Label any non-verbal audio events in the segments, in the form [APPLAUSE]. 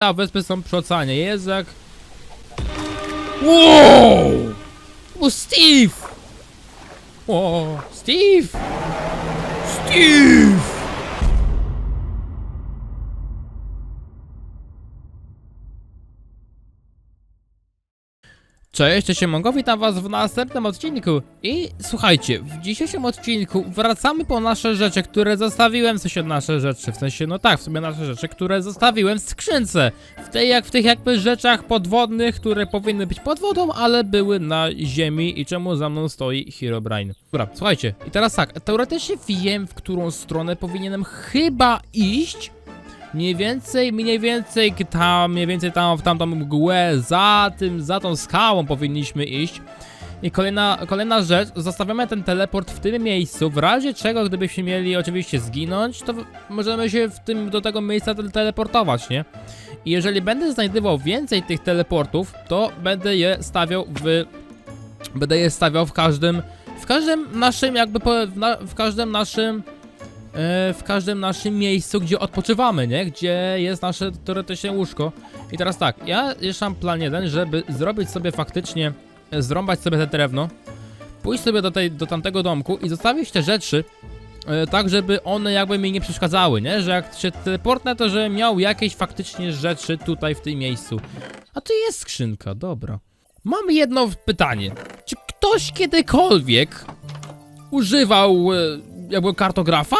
A wyspy są przocanie. Jest jak... Wow! O, Steve! O, Steve! Steve! Cześć, cześć Mongo, witam was w następnym odcinku i słuchajcie, w dzisiejszym odcinku wracamy po nasze rzeczy, które zostawiłem, w sensie nasze rzeczy, w sensie, no tak, w sumie nasze rzeczy, które zostawiłem w skrzynce, w tej jak w tych jakby rzeczach podwodnych, które powinny być pod wodą, ale były na ziemi i czemu za mną stoi Herobrine. Dobra, słuchajcie, i teraz tak, teoretycznie wiem, w którą stronę powinienem chyba iść, Mniej więcej, mniej więcej tam, mniej więcej tam w tamtą mgłę, za tym, za tą skałą powinniśmy iść. I kolejna, kolejna rzecz, zostawiamy ten teleport w tym miejscu, w razie czego, gdybyśmy mieli oczywiście zginąć, to możemy się w tym, do tego miejsca te- teleportować, nie? I jeżeli będę znajdywał więcej tych teleportów, to będę je stawiał w... Będę je stawiał w każdym, w każdym naszym jakby, w, na, w każdym naszym w każdym naszym miejscu, gdzie odpoczywamy, nie? Gdzie jest nasze teoretycznie łóżko. I teraz tak, ja jeszcze mam plan jeden, żeby zrobić sobie faktycznie, e, zrąbać sobie te drewno, pójść sobie do, tej, do tamtego domku i zostawić te rzeczy, e, tak żeby one jakby mi nie przeszkadzały, nie? Że jak się teleportnę, to że miał jakieś faktycznie rzeczy tutaj w tym miejscu. A tu jest skrzynka, dobra. Mam jedno pytanie. Czy ktoś kiedykolwiek używał e, jakby kartografa?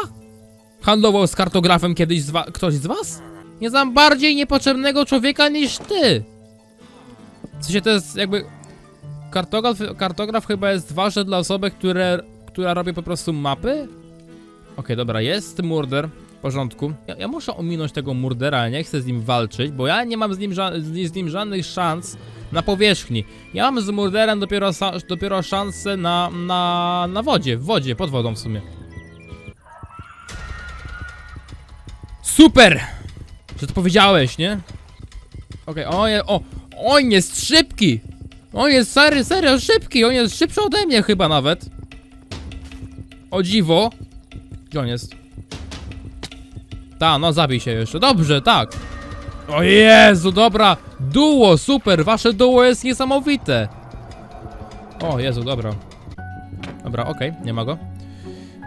Handlował z kartografem kiedyś z ktoś z was? Nie znam bardziej niepotrzebnego człowieka niż ty. W sensie to jest jakby... Kartograf, kartograf chyba jest ważny dla osoby, które, która robi po prostu mapy? Okej, dobra, jest murder. W porządku. Ja, ja muszę ominąć tego murdera, nie chcę z nim walczyć, bo ja nie mam z nim, z, z nim żadnych szans na powierzchni. Ja mam z murderem dopiero, dopiero szansę na, na, na wodzie, w wodzie, pod wodą w sumie. Super! Że to powiedziałeś, nie? Okej, o, je, o, on jest szybki! On jest serio, serio szybki, on jest szybszy ode mnie chyba nawet. O dziwo. Gdzie on jest? Ta, no zabij się jeszcze. Dobrze, tak. O Jezu, dobra. Duo, super, wasze duo jest niesamowite. O Jezu, dobra. Dobra, okej, nie ma go.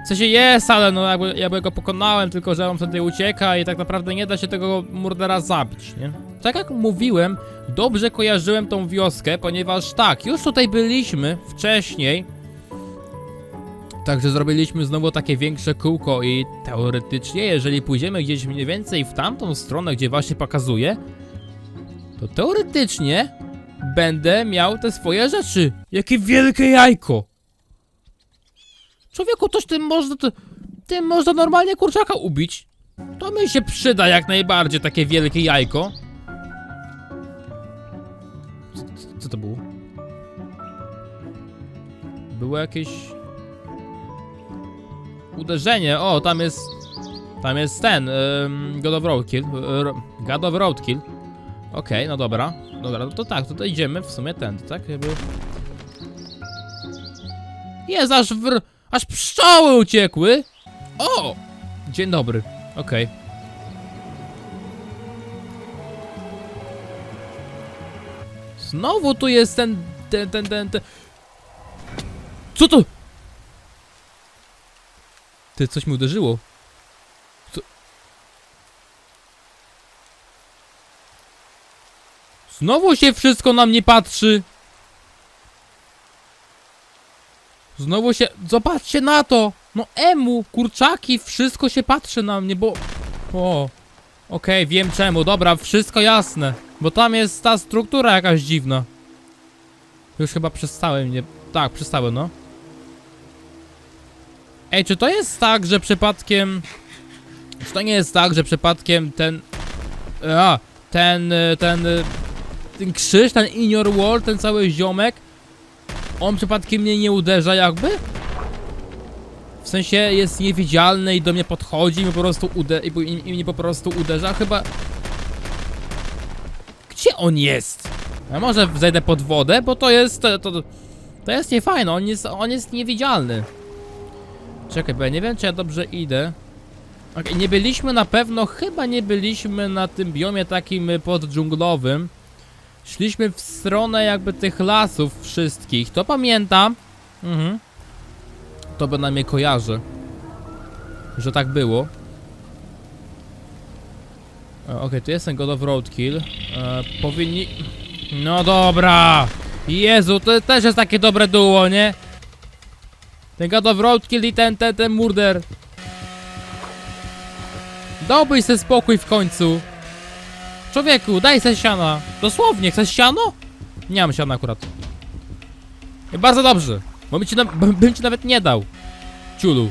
W sensie jest, ale no jakby, jakby go pokonałem, tylko że on wtedy ucieka i tak naprawdę nie da się tego murdera zabić, nie? Tak jak mówiłem, dobrze kojarzyłem tą wioskę, ponieważ tak, już tutaj byliśmy wcześniej. Także zrobiliśmy znowu takie większe kółko i teoretycznie, jeżeli pójdziemy gdzieś mniej więcej w tamtą stronę, gdzie właśnie pokazuję, to teoretycznie będę miał te swoje rzeczy. Jakie wielkie jajko! Człowieku, toż tym można, tym można normalnie kurczaka ubić. To mi się przyda jak najbardziej takie wielkie jajko. Co, to było? Było jakieś... Uderzenie, o, tam jest... Tam jest ten, um, God of Roadkill, ro- God of Roadkill. Okej, no dobra, dobra, no to tak, to, idziemy w sumie ten, tak? Jakby... Jest aż w... Aż pszczoły uciekły! O! Dzień dobry. Okej. Znowu tu jest ten... ten, ten, ten, ten... Co to? Ty, coś mi uderzyło. Co? Znowu się wszystko na mnie patrzy. Znowu się. Zobaczcie na to! No emu, kurczaki, wszystko się patrzy na mnie, bo. O. Okej, wiem czemu, dobra, wszystko jasne. Bo tam jest ta struktura jakaś dziwna. Już chyba przestałem mnie. Tak, przestałem, no. Ej, czy to jest tak, że przypadkiem. Czy to nie jest tak, że przypadkiem ten. A, ten, y, ten. y, Ten krzyż, ten in your wall, ten cały ziomek. On przypadkiem mnie nie uderza jakby? W sensie jest niewidzialny i do mnie podchodzi i mi po prostu ude i, i, i mnie po prostu uderza. Chyba... Gdzie on jest? A może zejdę pod wodę, bo to jest... To, to, to jest niefajne, on jest, on jest niewidzialny. Czekaj, bo ja nie wiem czy ja dobrze idę. Okej, nie byliśmy na pewno, chyba nie byliśmy na tym biomie takim poddżunglowym. Szliśmy w stronę jakby tych lasów wszystkich, to pamiętam. Mhm. To bynajmniej kojarzę. Że tak było. E, Okej, tu jest ten God of Roadkill. E, powinni... No dobra! Jezu, to też jest takie dobre duo, nie? Ten God of Roadkill i ten, ten, ten murder. Dałbyś se spokój w końcu. Człowieku, daj se siana. Dosłownie, chcesz siano? Nie mam siana akurat. I bardzo dobrze, bo bym ci, na, bym ci nawet nie dał. Ciulu.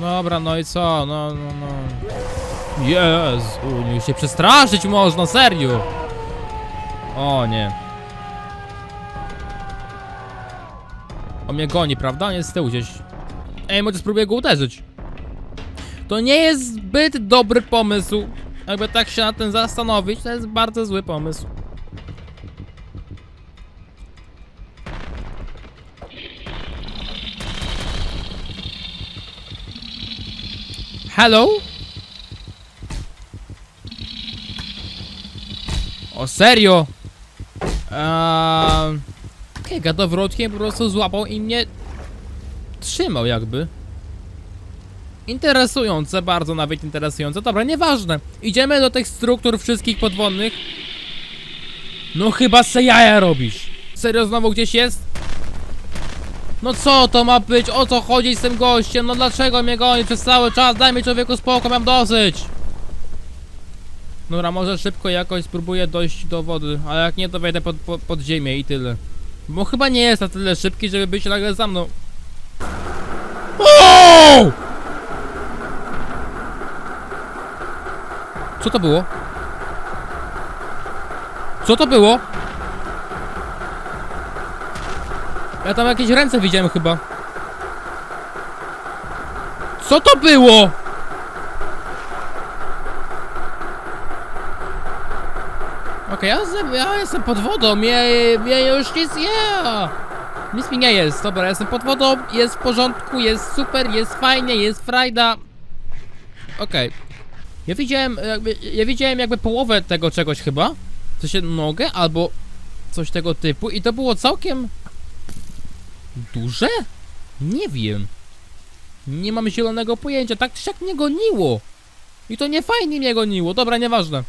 No dobra, no i co? No, no, no. Jezu, nie się przestraszyć można, serio. O nie. On mnie goni, prawda? On jest z tyłu gdzieś. Ej, może spróbuję go uderzyć. To nie jest zbyt dobry pomysł. Jakby tak się na tym zastanowić, to jest bardzo zły pomysł. Hello? O serio? Eee... Gadowrotkiem po prostu złapał i mnie trzymał jakby. Interesujące, bardzo nawet interesujące. Dobra, nieważne. Idziemy do tych struktur wszystkich podwodnych. No chyba se jaja robisz. Serio znowu gdzieś jest? No co to ma być? O co chodzi z tym gościem? No dlaczego mnie goni przez cały czas? Daj mi człowieku spokój, mam dosyć. Dobra, może szybko jakoś spróbuję dojść do wody, a jak nie to wejdę pod, pod, pod ziemię i tyle. Bo chyba nie jest na tyle szybki, żeby być nagle za mną. O! Co to było? Co to było? Ja tam jakieś ręce widziałem chyba. Co to było? Okej, ja, jestem- ja jestem pod wodą, mnie, mnie już nic nie... Nic mi nie jest, dobra, ja jestem pod wodą, jest w porządku, jest super, jest fajnie, jest frajda. Okej. Ja widziałem, jakby, ja widziałem jakby połowę tego czegoś chyba. W sensie nogę albo coś tego typu i to było całkiem duże? Nie wiem. Nie mam zielonego pojęcia, tak czy siak mnie goniło. I to nie fajnie mnie goniło, dobra, nieważne.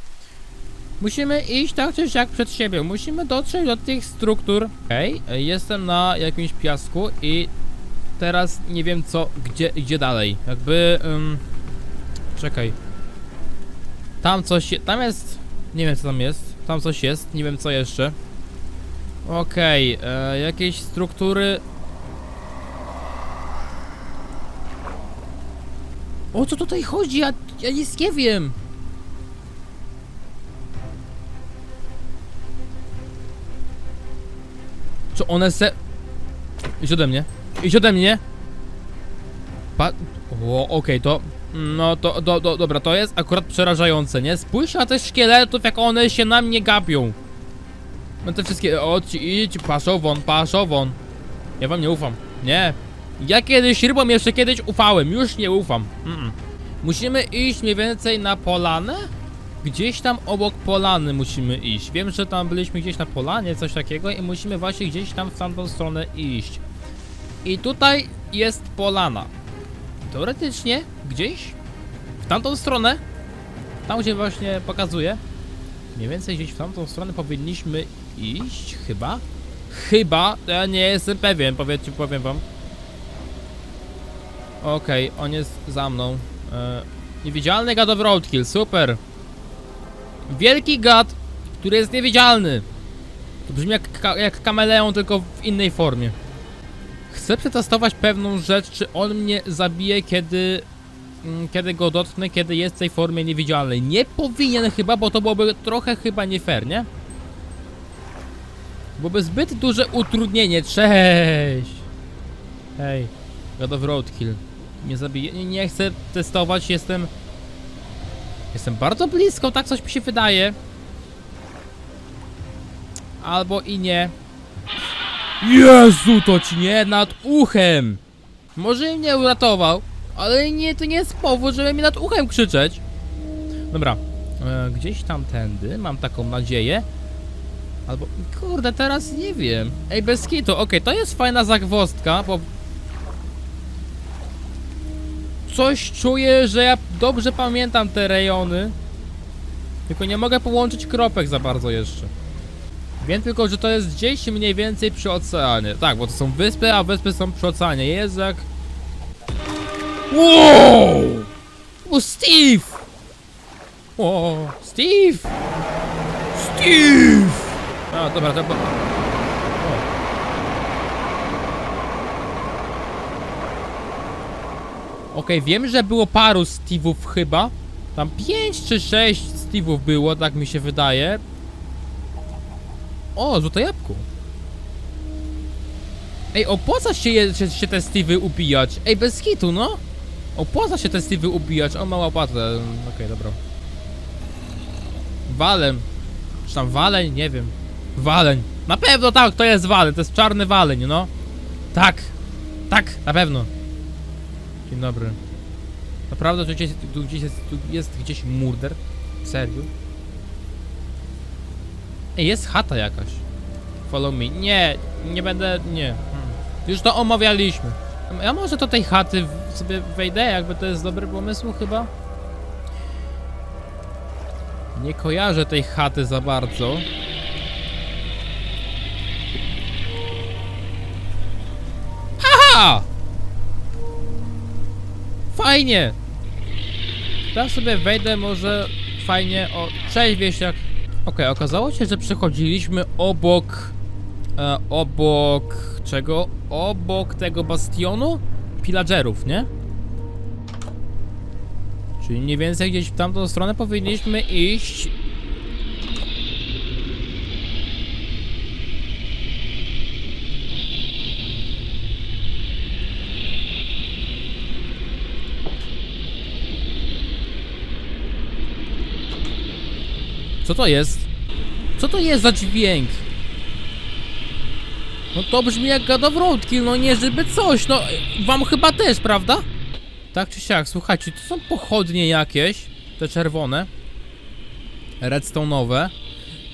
Musimy iść tak czy siak przed siebie, musimy dotrzeć do tych struktur. Okej, jestem na jakimś piasku i teraz nie wiem co, gdzie, gdzie dalej. Jakby, ym, czekaj. Tam coś, tam jest, nie wiem co tam jest, tam coś jest, nie wiem co jeszcze. Okej, e, jakieś struktury. O co tutaj chodzi? Ja, ja nic nie wiem. Czy one se... Idź ode mnie. Idź ode mnie. Pa... O, okej, to... No to, do, do, dobra, to jest akurat przerażające, nie? Spójrz na te szkieletów, jak one się na mnie gapią. No te wszystkie... O, ci, idź, paszą won, paszą won. Ja wam nie ufam. Nie. Ja kiedyś rybom jeszcze kiedyś ufałem, już nie ufam. Mm -mm. Musimy iść mniej więcej na polanę? Gdzieś tam obok polany musimy iść. Wiem, że tam byliśmy gdzieś na polanie, coś takiego i musimy właśnie gdzieś tam w tamtą stronę iść. I tutaj jest polana. Teoretycznie gdzieś w tamtą stronę, tam gdzie właśnie pokazuję, mniej więcej gdzieś w tamtą stronę powinniśmy iść, chyba? Chyba, ja nie jestem pewien, powiedzcie, powiem wam. Okej, on jest za mną. E, niewidzialny gad of roadkill, super. Wielki gad, który jest niewidzialny. To brzmi jak, jak kameleon, tylko w innej formie. Chcę przetestować pewną rzecz, czy on mnie zabije, kiedy... mm, Kiedy go dotknę, kiedy jest w tej formie niewidzialnej. Nie powinien chyba, bo to byłoby trochę chyba nie fair, nie? Byłoby zbyt duże utrudnienie. Cześć! Hej, God of Roadkill. Nie zabije. Nie, nie chcę testować, jestem... Jestem bardzo blisko, tak coś mi się wydaje. Albo i nie. Jezu, to ci nie nad uchem! Może mnie uratował. Ale nie, to nie jest powód, żeby mi nad uchem krzyczeć. Dobra, e, gdzieś tamtędy, mam taką nadzieję. Albo, kurde, teraz nie wiem. Ej, bez kitu, okej, to jest fajna zagwozdka, bo... Coś czuję, że ja dobrze pamiętam te rejony. Tylko nie mogę połączyć kropek za bardzo jeszcze. Wiem tylko, że to jest gdzieś mniej więcej przy oceanie. Tak, bo to są wyspy, a wyspy są przy oceanie. Jest jak... Wow! O, Steve! O, Steve! Steve! A, dobra, to... O. Okej, wiem, że było paru Steve'ów chyba. Tam 5 czy 6 Steve'ów było, tak mi się wydaje. O, złote jabłko. Ej, opłaca się, je, się, się te Steve'y ubijać. Ej, bez hitu, no. Opłaca się te Steve'y ubijać. On ma łopatę. Okej, dobra. Walem. Czy tam waleń? Nie wiem. Waleń. Na pewno tak, to jest waleń. To jest czarny waleń, no. Tak. Tak, na pewno. Dzień dobry. Naprawdę tu gdzieś, tu gdzieś jest, tu jest gdzieś murder? Serio? Ej, jest chata jakaś. Follow me. Nie, nie będę, nie. Hmm. Już to omawialiśmy. Ja może do tej chaty sobie wejdę, jakby to jest dobry pomysł chyba? Nie kojarzę tej chaty za bardzo. Haha! Fajnie! Teraz sobie wejdę może fajnie o... Cześć Wieśniak! Okej, okazało się, że przechodziliśmy obok... E, obok... czego? Obok tego bastionu? Pillagerów, nie? Czyli mniej więcej gdzieś w tamtą stronę powinniśmy iść. Co to jest? Co to jest za dźwięk? No to brzmi jak gadowrotki, no nie żeby coś, no wam chyba też, prawda? Tak czy siak, słuchajcie, to są pochodnie jakieś, te czerwone, redstone'owe.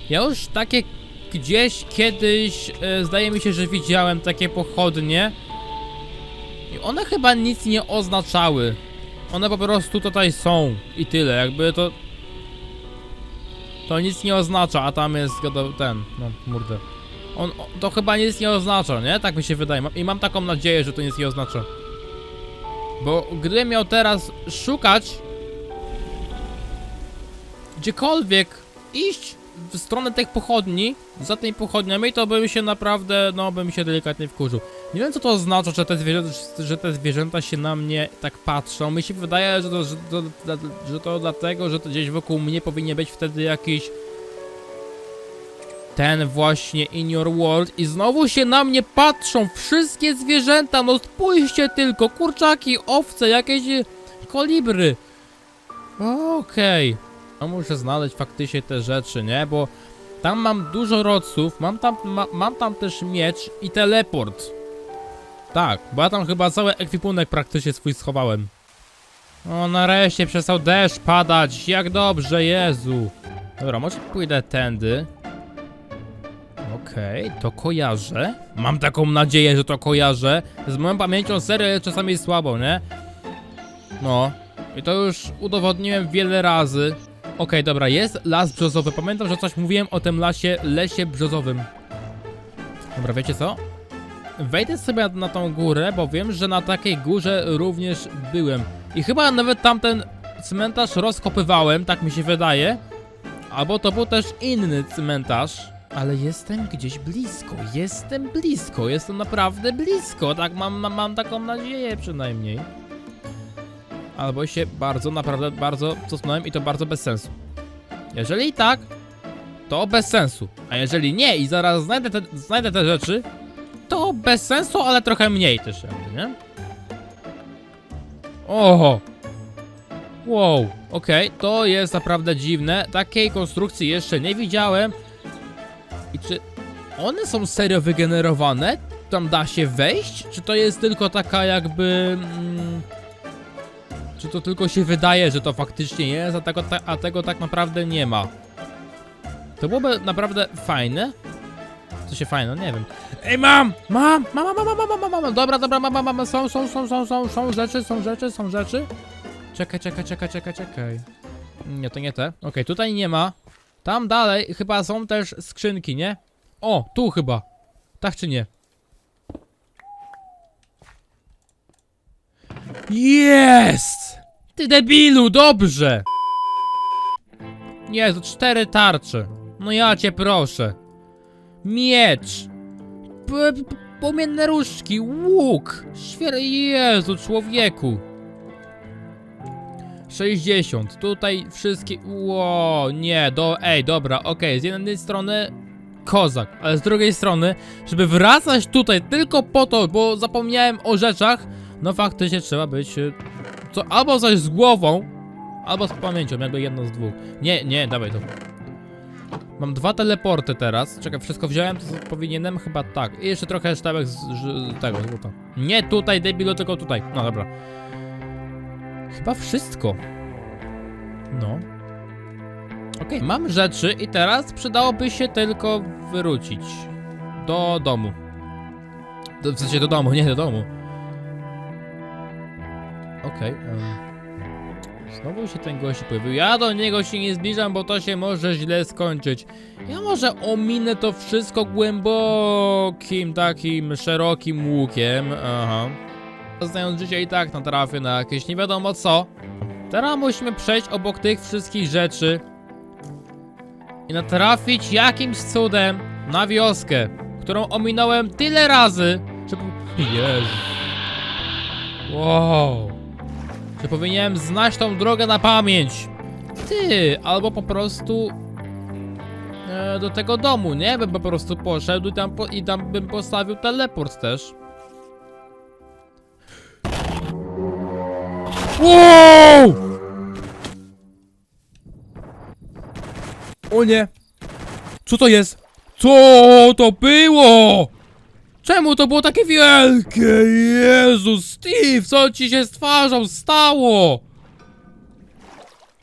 Ja już takie gdzieś kiedyś, e, zdaje mi się, że widziałem takie pochodnie. I one chyba nic nie oznaczały. One po prostu tutaj są i tyle, jakby to... To nic nie oznacza, a tam jest ten, no, murder. On, o, to chyba nic nie oznacza, nie? Tak mi się wydaje. I mam taką nadzieję, że to nic nie oznacza. Bo gdybym miał teraz szukać gdziekolwiek iść w stronę tych pochodni, za tymi pochodniami, to bym się naprawdę, no bym się delikatnie wkurzył. Nie wiem co to oznacza, że te, zwierzęta, że te zwierzęta się na mnie tak patrzą. Mi się wydaje, że to, że to, że to dlatego, że to gdzieś wokół mnie powinien być wtedy jakiś ten właśnie in your world i znowu się na mnie patrzą wszystkie zwierzęta, no spójrzcie tylko, kurczaki, owce, jakieś e, kolibry. Okej. No muszę znaleźć faktycznie te rzeczy, nie? Bo tam mam dużo rodców, mam tam, ma, mam tam też miecz i teleport. Tak, bo ja tam chyba cały ekwipunek praktycznie swój schowałem. O, nareszcie przestał deszcz padać, jak dobrze, Jezu. Dobra, może pójdę tędy. Okej, to kojarzę. Mam taką nadzieję, że to kojarzę. Z moją pamięcią serio jest czasami słabo, nie? No. I to już udowodniłem wiele razy. Okej, dobra, jest las brzozowy. Pamiętam, że coś mówiłem o tym lasie, lesie brzozowym. Dobra, wiecie co? Wejdę sobie na tą górę, bo wiem, że na takiej górze również byłem. I chyba nawet tamten cmentarz rozkopywałem, tak mi się wydaje. Albo to był też inny cmentarz. Ale jestem gdzieś blisko, jestem blisko, jestem naprawdę blisko, tak mam, mam, mam taką nadzieję przynajmniej. Albo się bardzo, naprawdę bardzo cofnąłem i to bardzo bez sensu. Jeżeli tak, to bez sensu. A jeżeli nie i zaraz znajdę te, znajdę te rzeczy, to bez sensu, ale trochę mniej też jakby, nie? Oho! Wow, okej, to jest naprawdę dziwne. Takiej konstrukcji jeszcze nie widziałem. I czy one są serio wygenerowane? Tam da się wejść? Czy to jest tylko taka jakby... Mm, Czy to tylko się wydaje, że to faktycznie jest, a tego, ta, a tego tak naprawdę nie ma? To byłoby naprawdę fajne. Co się fajne, nie wiem. Ej, mam! Mam! Mam, mam, mam, mam, mam, mam, mam, dobra, dobra, mam, mam, mam, są, są, są, są, są, są rzeczy, są rzeczy, są rzeczy. Czekaj, czekaj, czekaj, czekaj, czekaj. Nie, to nie te. Okej, tutaj nie ma. Tam dalej chyba są też skrzynki, nie? O, tu chyba. Tak czy nie? Jest! Ty debilu, dobrze! Jezu, cztery tarcze. No ja cię proszę. Miecz. P- p- różdżki, łuk. Świer... Jezu, człowieku. 60. Tutaj wszystkie. Ło, nie, do. Ej, dobra, okej. Z jednej strony kozak, ale z drugiej strony, żeby wracać tutaj tylko po to, bo zapomniałem o rzeczach, no faktycznie trzeba być. y, Co, albo coś z głową, albo z pamięcią, jakby jedno z dwóch. Nie, nie, dawaj to. Mam dwa teleporty teraz. Czekaj, wszystko wziąłem, to powinienem chyba tak. I jeszcze trochę sztabek z, z tego złota. Nie tutaj, debilu, tylko tutaj. No dobra. Chyba wszystko. No. Okej, mam rzeczy i teraz przydałoby się tylko wrócić do domu. Do, w sensie do domu, nie do domu. Okej. em. Znowu się ten gość pojawił. Ja do niego się nie zbliżam, bo to się może źle skończyć. Ja może ominę to wszystko głębokim, takim szerokim łukiem. Aha. Znając życie i tak natrafię na jakieś nie wiadomo co. Teraz musimy przejść obok tych wszystkich rzeczy i natrafić jakimś cudem na wioskę, którą ominąłem tyle razy, że... Jezu. Wow. Że powinienem znać tą drogę na pamięć. Ty, albo po prostu... E, do tego domu, nie? Bym po prostu poszedł i tam, po, i tam bym postawił teleport też. Wow! O nie! Co to jest? Co to było? Czemu to było takie wielkie? Jezu, Steve, co ci się z twarzą stało?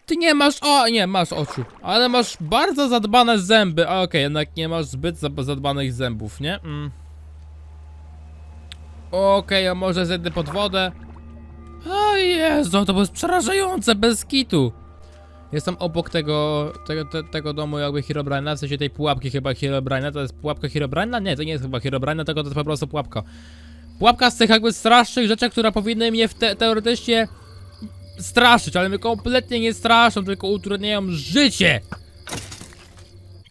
Ty nie masz, o nie, masz oczu, ale masz bardzo zadbane zęby, a okej, jednak nie masz zbyt za- zadbanych zębów, nie? Mm. Okej, a może zejdę pod wodę? O Jezu, to było przerażające, bez kitu. Jestem obok tego, tego, te, tego domu jakby Herobrine'a, w sensie tej pułapki chyba Herobrine'a, to jest pułapka Herobrine'a? Nie, to nie jest chyba Herobrine'a, tylko to jest po prostu pułapka. Pułapka z tych jakby strasznych rzeczy, które powinny mnie te, teoretycznie straszyć, ale mnie kompletnie nie straszą, tylko utrudniają życie!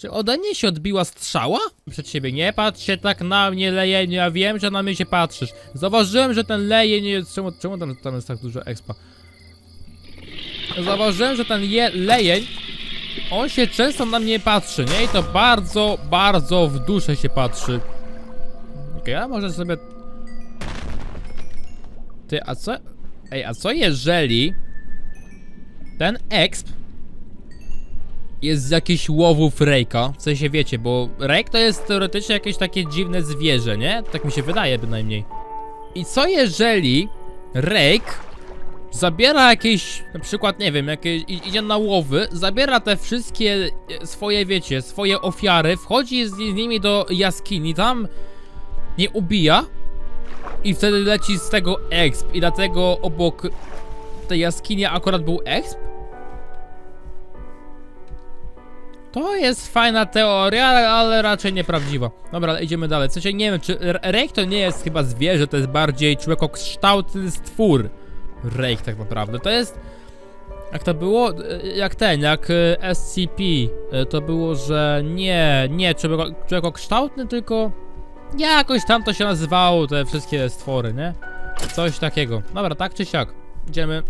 Czy ode mnie się odbiła strzała? Przed siebie, nie patrz się tak na mnie, lejenie, ja wiem, że na mnie się patrzysz. Zauważyłem, że ten lejeń jest... Czemu, czemu tam, tam jest tak dużo expa? Zauważyłem, że ten je, lejeń, on się często na mnie patrzy, nie? I to bardzo, bardzo w duszę się patrzy. Okej, a może sobie... Ty, a co... Ej, a co jeżeli... Ten exp jest z jakichś łowów Rejka, w sensie wiecie, bo Rejk to jest teoretycznie jakieś takie dziwne zwierzę, nie? Tak mi się wydaje bynajmniej. I co jeżeli Rejk zabiera jakieś, na przykład, nie wiem, jakieś, idzie na łowy, zabiera te wszystkie swoje, wiecie, swoje ofiary, wchodzi z, z nimi do jaskini, tam nie ubija i wtedy leci z tego exp i dlatego obok tej jaskini akurat był exp? To jest fajna teoria, ale, raczej nieprawdziwa. Dobra, idziemy dalej. W sensie nie wiem, czy Rejk to nie jest chyba zwierzę, to jest bardziej człowiekokształtny stwór. Rejk tak naprawdę. To jest... Jak to było? E, Jak ten, jak e, SCP. E, To było, że nie, nie człowieko- człowiekokształtny, tylko... Jakoś tam to się nazywało, te wszystkie stwory, nie? Coś takiego. Dobra, tak czy siak. Idziemy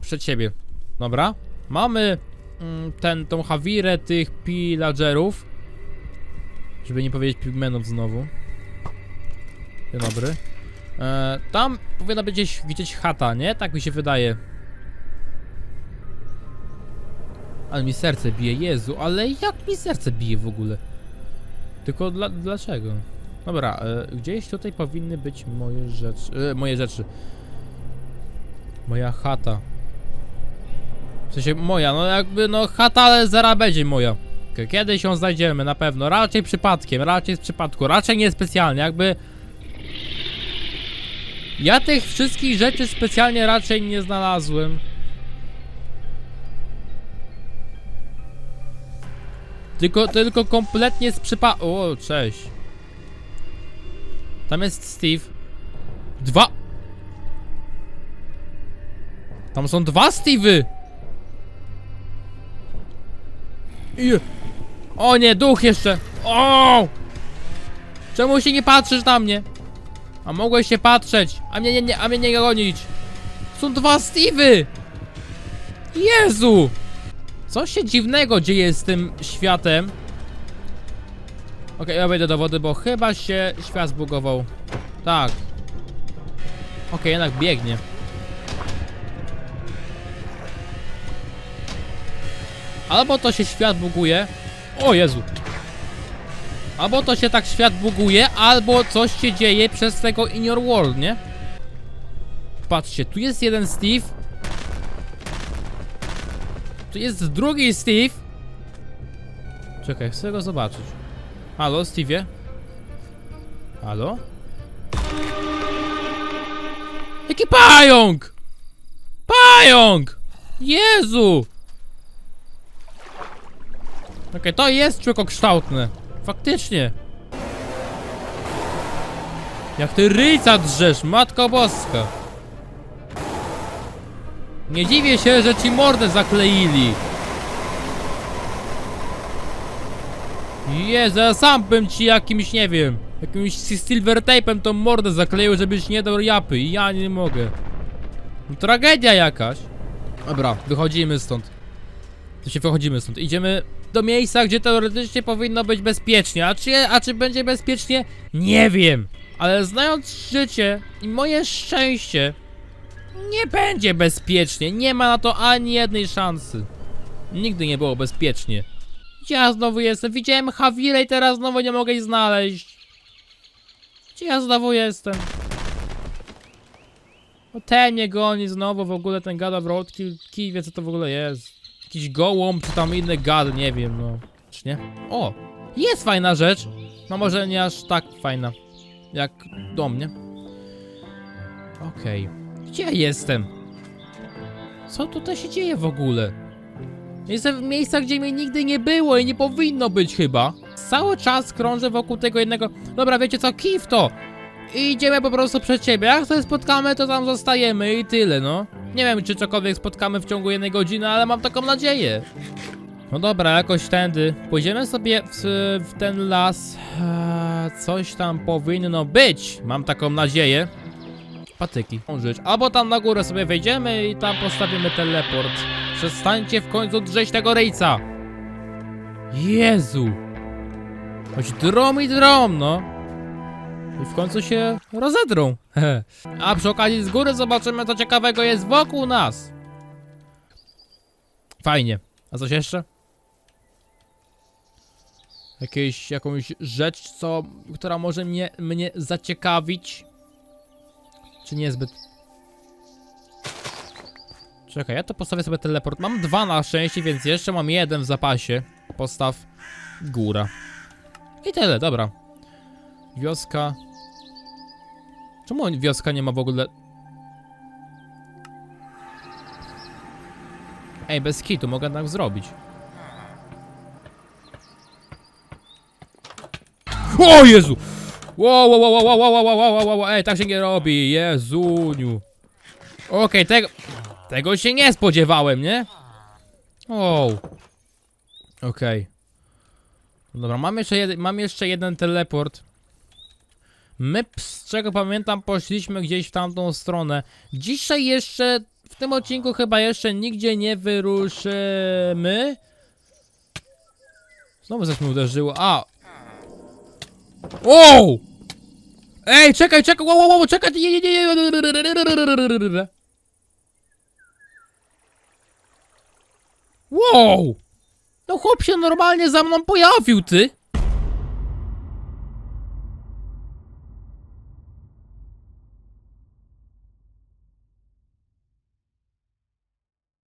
przed siebie. Dobra. Mamy ten, tą hawirę tych pillagerów. Żeby nie powiedzieć pigmenów znowu. Dzień dobry. E, tam powinna być gdzieś widzieć chata, nie? Tak mi się wydaje. Ale mi serce bije, Jezu, ale jak mi serce bije w ogóle? Tylko dla, dlaczego? Dobra, e, gdzieś tutaj powinny być moje rzeczy. E, moje rzeczy. Moja chata. W sensie moja, no jakby no chata, zara będzie moja. Kiedyś ją znajdziemy, na pewno. Raczej przypadkiem, raczej z przypadku, raczej niespecjalnie, jakby... Ja tych wszystkich rzeczy specjalnie raczej nie znalazłem. Tylko, tylko kompletnie z przypadku... O, cześć. Tam jest Steve. Dwa... Tam są dwa Steve'y! O nie, duch jeszcze! O! Czemu się nie patrzysz na mnie? A mogłeś się patrzeć, a mnie nie, nie, a mnie nie gonić. Są dwa Steve'y! Jezu! Co się dziwnego dzieje z tym światem? Okej, ja wejdę do wody, bo chyba się świat zbugował. Tak. Okej, jednak biegnie. Albo to się świat buguje. O Jezu. Albo to się tak świat buguje, albo coś się dzieje przez tego in your world, nie? Patrzcie, tu jest jeden Steve. Tu jest drugi Steve. Czekaj, chcę go zobaczyć. Halo, Steve? Halo? Jaki pająk! Pająk! Jezu! Okej, to jest człowiekokształtne. Faktycznie. Jak ty ryjca drzesz, matko boska. Nie dziwię się, że ci mordę zakleili. Jezu, sam bym ci jakimś, nie wiem, jakimś silver tape'em tą mordę zakleił, żebyś nie dał japy ja nie mogę. No, tragedia jakaś. Dobra, wychodzimy stąd. To się wychodzimy stąd. Idziemy do miejsca, gdzie teoretycznie powinno być bezpiecznie. A czy, a czy będzie bezpiecznie? Nie wiem. Ale znając życie i moje szczęście, nie będzie bezpiecznie. Nie ma na to ani jednej szansy. Nigdy nie było bezpiecznie. Gdzie ja znowu jestem? Widziałem Hawilę i teraz znowu nie mogę jej znaleźć. Gdzie ja znowu jestem? O ten mnie goni znowu, w ogóle ten gada w kij wie co to w ogóle jest. Jakiś gołąb, czy tam inny gad, nie wiem, no. Czy nie? O! Jest fajna rzecz! No może nie aż tak fajna. Jak do mnie. Okej. Gdzie ja jestem? Co tutaj się dzieje w ogóle? Jestem w miejscach, gdzie mnie nigdy nie było i nie powinno być chyba. Cały czas krążę wokół tego jednego... Dobra, wiecie co? Kij w to! Idziemy po prostu przed siebie. Jak sobie spotkamy, to tam zostajemy i tyle, no. Nie wiem, czy cokolwiek spotkamy w ciągu jednej godziny, ale mam taką nadzieję. No dobra, jakoś tędy. Pójdziemy sobie w, w ten las. Eee, Coś tam powinno być. Mam taką nadzieję. Patyki. Żyć. Albo tam na górę sobie wejdziemy i tam postawimy teleport. Przestańcie w końcu drzeć tego rejca. Jezu. Choć drom i drom, no. I w końcu się rozedrą. [LAUGHS] A przy okazji z góry zobaczymy, co ciekawego jest wokół nas. Fajnie. A coś jeszcze? Jakieś, jakąś rzecz, co, która może mnie, mnie zaciekawić? Czy niezbyt? Czekaj, ja to postawię sobie teleport. Mam dwa na szczęście, więc jeszcze mam jeden w zapasie. Postaw góra. I tyle, dobra. Wioska. Czemu wioska nie ma w ogóle... Ej, bez kitu, mogę tak zrobić. O Jezu! Wow, wow, wow, wow, wow, wow, wow, wow, ej, tak się nie robi, Jezuniu. Okej, tego... Tego się nie spodziewałem, nie? Wow. Okej. Dobra, mam jeszcze, jed mam jeszcze jeden teleport. My, z czego pamiętam, poszliśmy gdzieś w tamtą stronę. Dzisiaj jeszcze, w tym odcinku chyba jeszcze nigdzie nie wyruszymy. Znowu coś mi uderzyło. A! Wow! Ej, czekaj, czekaj, wow, wow, wow, czekaj, nie. Wow! No chłop się normalnie za mną pojawił, ty!